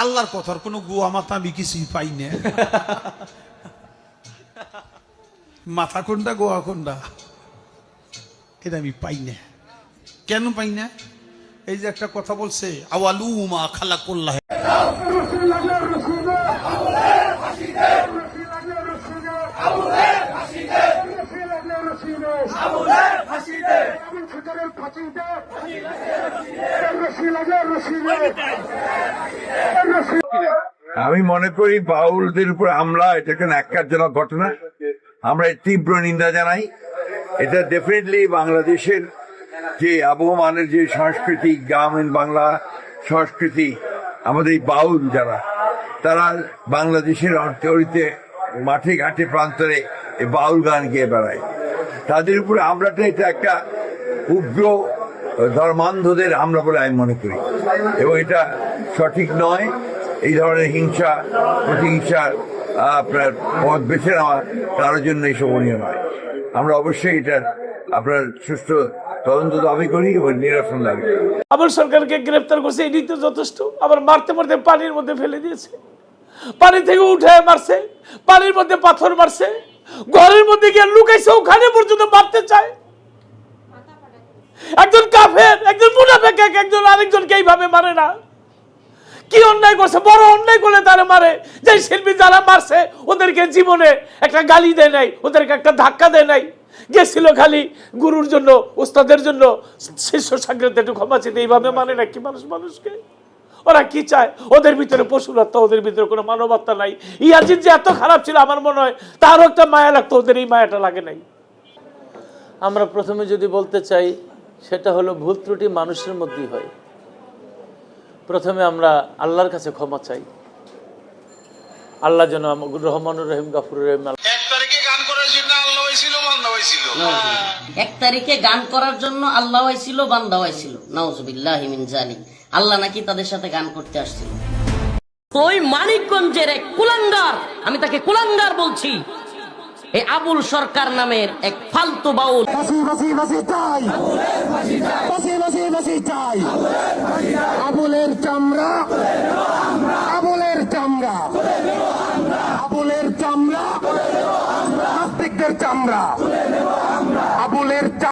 আল্লাহর কথার কোনো গুয়া মাথা আমি কিছুই পাই না। মাথা কোনটা গোয়া কোনটা? এটা আমি পাই না। কেন পাই না? এই যে একটা কথা বলছে, আওয়ালু মা খালা করল্লা আমি মনে করি বাউলদের উপর হামলা এটা একটা ন্যাক্কারজনক ঘটনা। আমরা তীব্র নিন্দা জানাই। এটা ডেফিনেটলি বাংলাদেশের যে আবহমানের যে সংস্কৃতি গ্রামীণ বাংলা সংস্কৃতি আমাদের এই বাউল যারা তারা বাংলাদেশের অর্থনীতিতে মাঠে ঘাটে প্রান্তরে এই বাউল গান গেয়ে বেড়ায়। তাদের উপরে হামলাটা এটা একটা উগ্র ধর্মান্ধদের হামলা বলে আমি মনে করি। এবং এটা সঠিক নয়। এই ধরনের হিংসা প্রতিহিংসার আপনার পথ বেছে নেওয়া কারোর জন্য এই শোভনীয় নয়। আমরা অবশ্যই এটা আপনার সুষ্ঠু তদন্ত দাবি করি এবং নিরসন দাবি আবার সরকারকে গ্রেফতার করছে এটাই তো যথেষ্ট। আবার মারতে মারতে পানির মধ্যে ফেলে দিয়েছে। পানি থেকে উঠে মারছে, পানির মধ্যে পাথর মারছে, ঘরের মধ্যে গিয়ে লুকাইছে, ওখানে পর্যন্ত মারতে চায়। একজন কাফের, একজন মুনাফেক একজন আরেকজনকে এইভাবে মারে না। কি অন্যায় করছে? বড় অন্যায় করলে তারা মারে। যে শিল্পী যারা মারছে, ওদেরকে জীবনে একটা গালি দেয় নাই, ওদেরকে একটা ধাক্কা দেয় নাই। গেছিল খালি গুরুর জন্য, ওস্তাদের জন্য, শিষ্য সাংক্রান্ত একটু ক্ষমা চেতে এইভাবে মানে না কি মানুষ মানুষকে? ওরা কি চায়? ওদের ভিতরে পশুরত্ব ওদের ভিতরে কোনো মানবত্তা নাই। ইয়াজিদ যে এত খারাপ ছিল, আমার মনে হয় তারও একটা মায়া লাগতো, ওদের এই মায়াটা লাগে নাই। আমরা প্রথমে যদি বলতে চাই সেটা হলো ভুল ত্রুটি মানুষের মধ্যেই হয়। প্রথমে আমরা আল্লাহর কাছে ক্ষমা চাই। আল্লাহ যেন আমাকে রহমানুর রহিম গাফুর রহিম এক তারিখে গান করার জন্য আল্লাহ হয়েছিল বান্দা হয়েছিল? এক তারিখে গান করার জন্য আল্লাহ হয়েছিল বান্দা হয়েছিল। নাউজুবিল্লাহ মিন জালিক। আল্লাহ নাকি তাদের সাথে গান করতে আসছিল। ওই মানিকগঞ্জের এক কুলাঙ্গার আমি তাকে কুলাঙ্গার বলছি। এই আবুল সরকার নামের এক ফালতু বাউল। আবুলের চামড়া। আবুলের চামড়া। আবুলের চামড়া। নাস্তিকদের চামড়া।